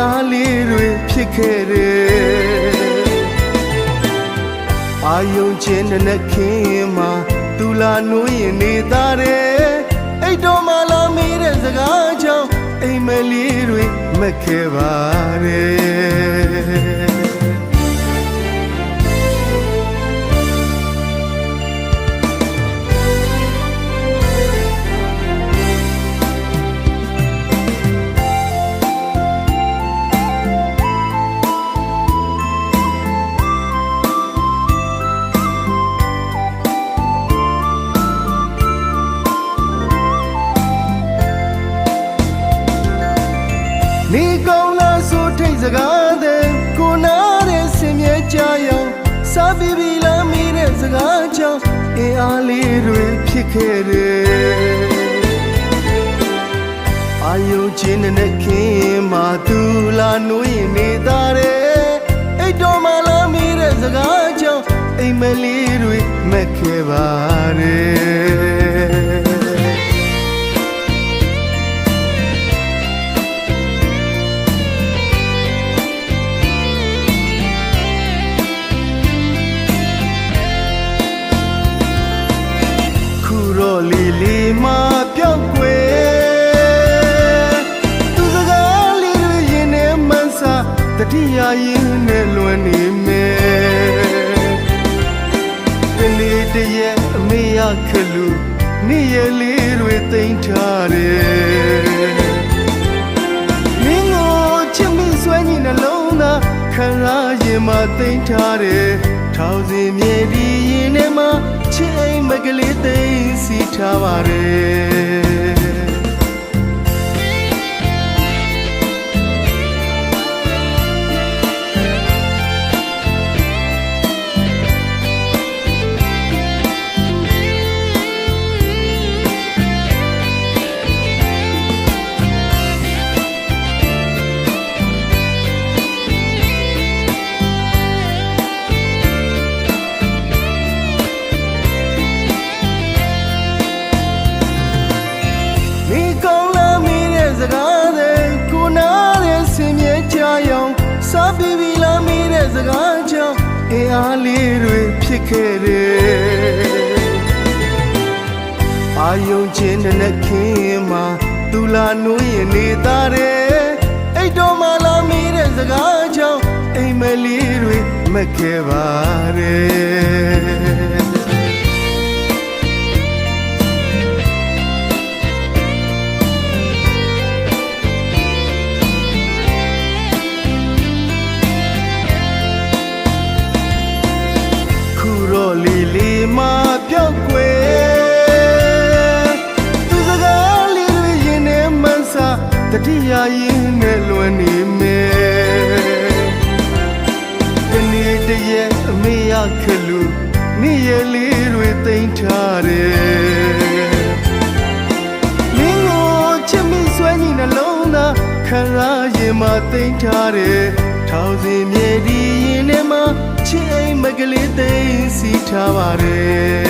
အားလေးတွေဖြစ်ခဲ့တယ်အာယုံချင်းနဲ့ခင်းမှာသူလာနှွေးရင်နေသားတယ်အိတ်တော်မှလာမေးတဲ့စကားကြောင့်အိမ်မလေးတွေမက်ခဲ့ပါတယ် နေကောင်းလားဆိုထိတ်စကားတဲ့ကိုနာတဲ့စင်မြဲကြရောင်စားပြီးပြီလားမိတဲ့စကားကြောင့်အင်းအားလေးတွေဖြစ်ခဲ့တယ်အာယုံချင်းနဲ့ခင်းမှာသူလာနှွေးနေသားတယ်အိတ်တော်မှလာမိတဲ့စကားကြောင့်အိမ်မလေးတွေမက်ခဲ့ပါ မာပြောက်ွယ်သူစကားလေးတွေရင်ထဲမှန်းစာတတိယရင်နဲ့လွန်နေမယ်တနေ့တည်းရဲ့အမေရခလူနေ့ရက်လေးတွေတိမ်ထားတယ်မင်းကိုချစ်မိဆွဲညီနှလုံးသားခံစားရင်မှတိမ်ထားတယ် ထောင်စီမြေဒီရင်ထဲမှာချစ်အိမ်မကလေးသိမ်းစီထားပါတယ် စားပြီးပြီလာမိတဲ့စကားကြောင့်အင်းအားလေးတွေဖြစ်ခဲ့တယ်အာယုံချင်းနဲ့ခင်းမှာသူလာနှွေးရင်နေသားတယ်အိတ်တော်မှလာမိတဲ့စကားကြောင့်အိမ်မလေးတွေမက်ခဲ့ပါတယ် မှတိမ်ထားတယ်ထောင်စီမြေဒီရင်ထဲမှာချစ်အိမ်မကလေးသိမ်းစီထားပါတယ်